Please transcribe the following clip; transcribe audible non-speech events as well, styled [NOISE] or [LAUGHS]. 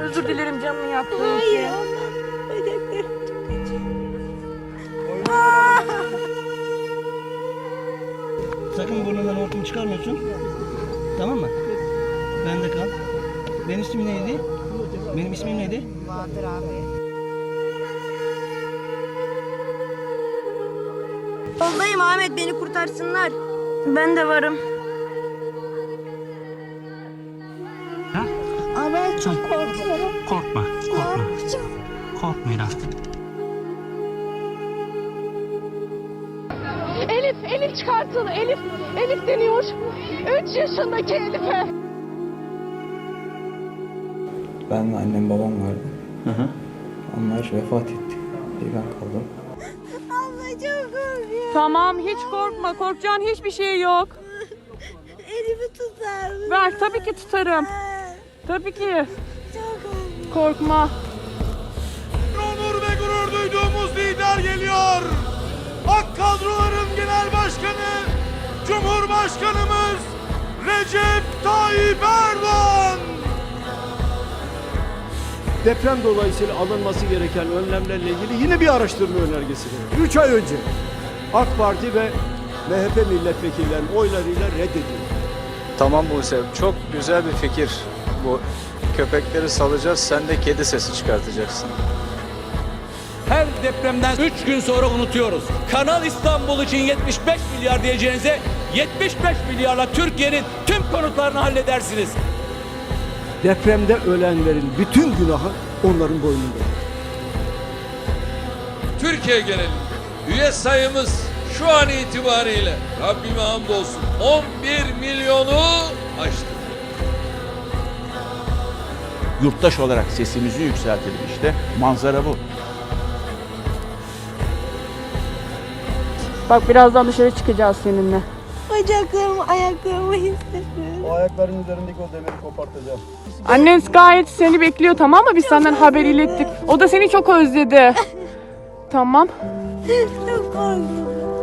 Özür dilerim canını yaptığım için. Hayır olmaz. Bacaklarım çok acıyor. Sakın burnundan hortum çıkarmıyorsun. Tamam mı? Bende kal. Benim ismim neydi? Benim ismim neydi? Bahadır abi. Yoldayım Ahmet beni kurtarsınlar. Ben de varım. Çok korkuyorum. Korkma, korkma. Korkacağım. Korkma İlhan. Elif, Elif çıkartın. Elif, Elif deniyor. 3 yaşındaki Elif'e. Ben ve annem babam vardı. Onlar vefat etti. Bir ben kaldım. Abla çok korkuyorum. Tamam hiç korkma. Korkacağın hiçbir şey yok. Elimi tutar mısın? Ver tabii ki tutarım. Tabii ki. Korkma. Onur ve gurur duyduğumuz lider geliyor. Ak kadroların genel başkanı Cumhurbaşkanımız Recep Tayyip Erdoğan. deprem dolayısıyla alınması gereken önlemlerle ilgili yine bir araştırma önergesi verildi. 3 ay önce AK Parti ve MHP milletvekillerinin oylarıyla reddedildi. Tamam Buse, çok güzel bir fikir bu. Köpekleri salacağız, sen de kedi sesi çıkartacaksın. Her depremden 3 gün sonra unutuyoruz. Kanal İstanbul için 75 milyar diyeceğinize 75 milyarla Türkiye'nin tüm konutlarını halledersiniz. Depremde ölenlerin bütün günahı onların boynunda. Türkiye genelinde üye sayımız şu an itibariyle Rabbime hamdolsun 11 milyonu aştı. Yurttaş olarak sesimizi yükseltelim işte. Manzara bu. Bak birazdan dışarı çıkacağız seninle. Bacaklarımı, ayaklarımı hissediyorum. O ayakların üzerindeki o demiri kopartacağım. Annen gayet seni bekliyor tamam mı? Biz senden haber ilettik. O da seni çok özledi. [LAUGHS] Tamam. Çok korkuyorum.